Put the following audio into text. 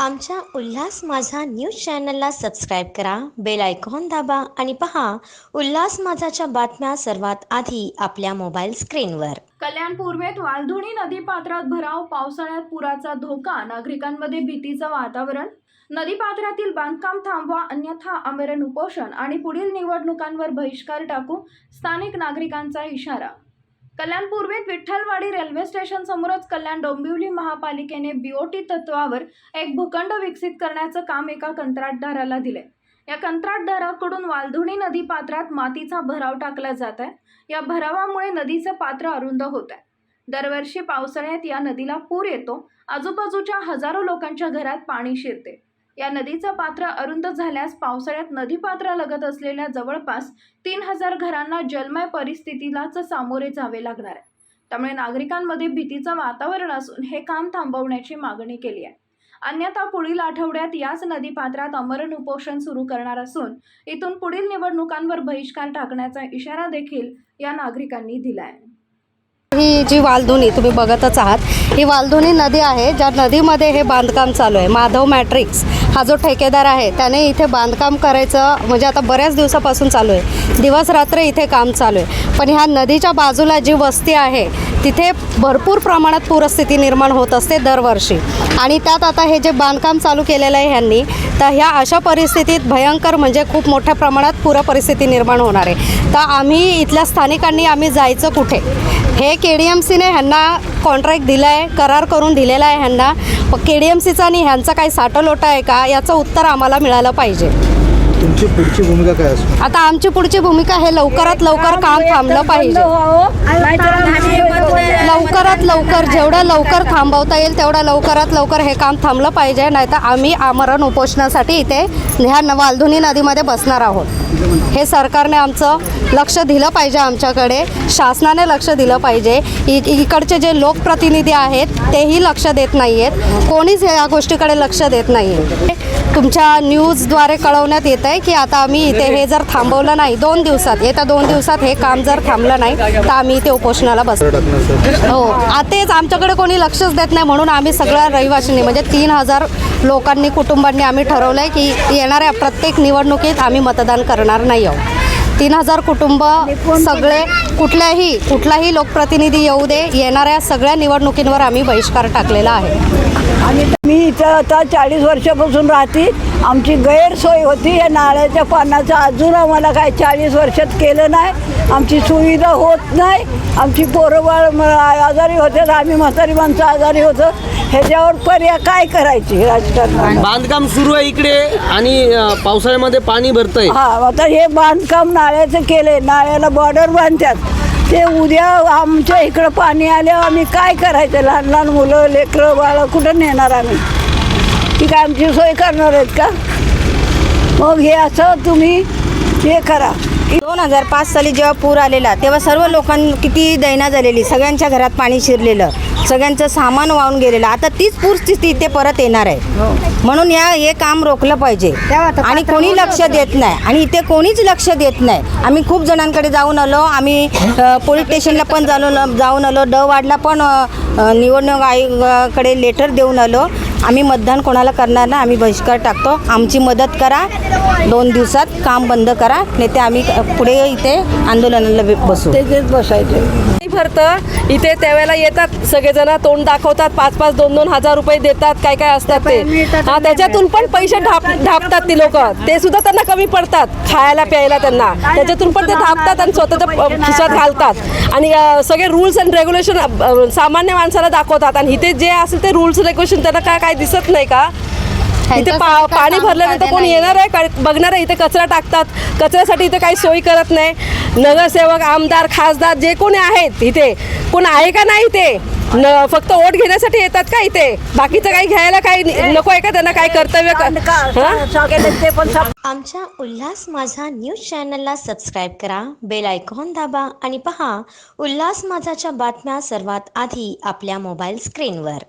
आमच्या उल्हास माझा न्यूज चॅनलला सबस्क्राईब करा बेल आयकॉन दाबा आणि पहा उल्हास माझाच्या बातम्या सर्वात आधी आपल्या मोबाईल स्क्रीनवर. कल्याण पूर्वेत वालधुणी नदीपात्रात भराव पावसाळ्यात पुराचा धोका नागरिकांमध्ये भीतीचं वातावरण. नदीपात्रातील बांधकाम थांबवा अन्यथा आमरण उपोषण आणि पुढील निवडणुकांवर बहिष्कार टाकू स्थानिक नागरिकांचा इशारा. कल्याण पूर्वेत विठ्ठलवाडी रेल्वे स्टेशन समोरच कल्याण डोंबिवली महापालिकेने बीओटी तत्वावर एक भूखंड विकसित करण्याचं काम एका कंत्राटदाराला दिले या कंत्राटदाराकडून वालधुणी नदी पात्रात मातीचा भराव टाकला जात आहे या भरावामुळे नदीचं पात्र अरुंद होत आहे दरवर्षी पावसाळ्यात या नदीला पूर येतो. आजूबाजूच्या हजारो लोकांच्या घरात पाणी शिरते या नदीचं पात्र अरुंद झाल्यास पावसाळ्यात नदीपात्रालगत असलेल्या जवळपास तीन हजार घरांना जलमय परिस्थितीलाच सामोरे जावे लागणार आहे. त्यामुळे नागरिकांमध्ये भीतीचं वातावरण असून हे काम थांबवण्याची मागणी केली आहे. अन्यथा पुढील आठवड्यात याच नदीपात्रात अमरण उपोषण सुरू करणार असून इथून पुढील निवडणुकांवर बहिष्कार टाकण्याचा इशारा देखील या नागरिकांनी दिला आहे ही जी वालधुनी तुम्ही बघतच आहात ही वालधुनी नदी आहे ज्या नदीमध्ये हे बांधकाम चालू आहे. माधव मॅट्रिक्स हा जो ठेकेदार आहे त्याने इथे बांधकाम करायचं म्हणजे आता बऱ्याच दिवसापासून चालू आहे. दिवस रात्र इथे काम चालू आहे. पण ह्या नदीच्या बाजूला जी वस्ती आहे तिथे भरपूर प्रमाणात पूरस्थिती निर्माण होत असते दरवर्षी. आणि त्यात आता हे जे बांधकाम चालू केलेलं आहे ह्यांनी तर ह्या अशा परिस्थितीत भयंकर म्हणजे खूप मोठ्या प्रमाणात पूर परिस्थिती निर्माण होणार आहे. तर आम्ही इथल्या स्थानिकांनी आम्ही जायचं कुठे? हे के डी एम सीने ह्यांना कॉन्ट्रॅक्ट दिलं आहे करार करून दिलेला आहे ह्यांना. के डी एम सीचा आणि ह्यांचा काही साठलोटा आहे का याचं उत्तर आम्हाला मिळालं पाहिजे. तुमची पुढची भूमिका काय असणार? आता आमची पुढची भूमिका हे लवकरात लवकर काम थांबलं पाहिजे. लवकरात लवकर जेवढं लवकर थांबवता येईल तेवढं लवकरात लवकर हे काम थांबलं पाहिजे. नाहीतर आम्ही आमरण उपोषणासाठी इथे ह्या वालधुनी नदीमध्ये बसणार आहोत. हे सरकारने आमचं लक्ष दिलं पाहिजे आमच्याकडे. शासनाने लक्ष दिलं पाहिजे. इ इकडचे जे लोकप्रतिनिधी आहेत तेही लक्ष देत नाही आहेत कोणीच या गोष्टीकडे लक्ष देत नाही आहे तुमच्या न्यूजद्वारे कळवण्यात येत आहे की आता आम्ही इथे हे जर थांबवलं नाही दोन दिवसात येत्या दोन दिवसात हे काम जर थांबलं नाही तर आम्ही इथे उपोषणाला बसतो हो आतेच आमच्याकडे कोणी लक्षच देत नाही म्हणून आम्ही सगळ्या रहिवाशांनी म्हणजे तीन हजार लोकांनी कुटुंबांनी आम्ही ठरवलं आहे की येणाऱ्या प्रत्येक निवडणुकीत आम्ही मतदान करणार नाही आहोत. तीन हजार कुटुंब सगळे कुठल्याही कुठलाही लोकप्रतिनिधी येऊ दे. येणाऱ्या सगळ्या निवडणुकींवर आम्ही बहिष्कार टाकलेला आहे. आणि मी इथं आता चाळीस वर्षापासून राहते. आमची गैरसोय होती. या नाळ्याच्या पाण्याचं अजून आम्हाला काय चाळीस वर्षात केलं नाही. आमची सुविधा होत नाही. आमची पोरं बाळ आजारी होते. आम्ही म्हातारी माणसं आजारी होतं. ह्याच्यावर पर्याय काय करायची राजकारणात? बांधकाम सुरू आहे इकडे आणि अ, पावसाळ्यामध्ये पाणी भरतंय. हा आता हे बांधकाम नाळ्याचं केले नाळ्याला बॉर्डर बांधतात. ते उद्या आमच्या इकडं पाणी आल्यावर आम्ही काय करायचं? लहान लहान मुलं लेकरं बाळं कुठं नेणार आम्ही? ती काय आमची सोय करणार आहेत का? मग हे असं तुम्ही हे करा. दोन हजार पाच साली जेव्हा पूर आलेला तेव्हा सर्व लोकांनी किती दैना झालेली सगळ्यांच्या घरात पाणी शिरलेलं सगळ्यांचं सामान वाहून गेलेलं. आता तीच पूरस्थिती इथे परत येणार आहे. म्हणून या हे काम रोखलं पाहिजे. आणि कोणी लक्ष देत नाही. आणि इथे कोणीच लक्ष देत नाही. आम्ही खूप जणांकडे जाऊन आलो. आम्ही पोलीस स्टेशनला पण जाऊन जाऊन आलो. ड वार्डला पण निवडणूक आयोगाकडे लेटर देऊन आलो. आम्ही मतदान कोणाला करणार ना आम्ही बहिष्कार टाकतो. आमची मदत करा. दोन दिवसात काम बंद करा. नाही ते आम्ही पुढे इथे आंदोलनाला बसू. तेच बसायचे. भरतं इथे त्यावेळेला येतात. सगळेजण तोंड दाखवतात. पाच पाच दोन दोन हजार रुपये देतात. काय काय असतात ते. हा त्याच्यातून पण पैसे ढाप ढापतात ती लोक. ते सुद्धा त्यांना कमी पडतात. खायला प्यायला त्यांना. त्याच्यातून पण ते ढापतात आणि स्वतःच्या अ, खिशात घालतात. आणि सगळे रूल्स अँड रेग्युलेशन सामान्य माणसाला दाखवतात. आणि इथे जे असेल ते रूल्स रेग्युलेशन त्यांना काय काय दिसत नाही का? इथे पा पाणी भरल्यानंतर कोण येणार आहे? का बघणार आहे इथे कचरा टाकतात. कचऱ्यासाठी इथे काही सोयी करत नाही. नगरसेवक आमदार खासदार जे कोणी आहेत इथे कोण आहे का नाही इथे? न फक्त वोट घेण्यासाठी येतात का इथे? बाकीचं काही घ्यायला काही नको आहे का त्यांना काय कर्तव्य हं? ते आमच्या उल्हास माझा न्यूज चॅनलला सबस्क्राईब करा बेल आयकॉन दाबा आणि पहा उल्हास माझाच्या बातम्या सर्वात आधी आपल्या मोबाईल स्क्रीनवर.